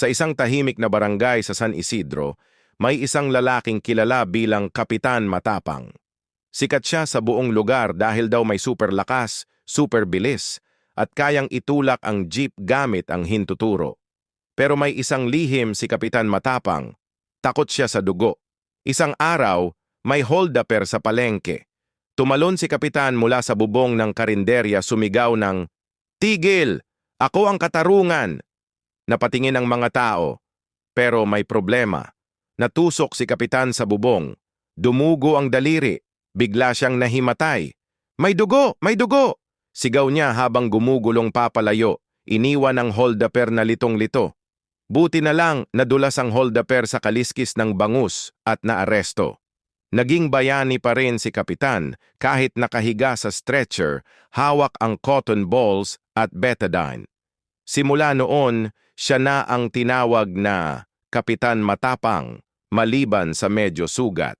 Sa isang tahimik na barangay sa San Isidro, may isang lalaking kilala bilang Kapitan Matapang. Sikat siya sa buong lugar dahil daw may super lakas, super bilis, at kayang itulak ang jeep gamit ang hintuturo. Pero may isang lihim si Kapitan Matapang. Takot siya sa dugo. Isang araw, may hold-upper sa palengke. Tumalon si Kapitan mula sa bubong ng karinderya sumigaw ng, Tigil! Ako ang katarungan! Napatingin ang mga tao. Pero may problema. Natusok si Kapitan sa bubong. Dumugo ang daliri. Bigla siyang nahimatay. May dugo! May dugo! Sigaw niya habang gumugulong papalayo. Iniwan ang hold-upper na litong-lito. Buti na lang nadulas ang hold-upper sa kaliskis ng bangus at naaresto. Naging bayani pa rin si Kapitan kahit nakahiga sa stretcher, hawak ang cotton balls at betadine. Simula noon, siya na ang tinawag na Kapitan Matapang, maliban sa medyo sugat.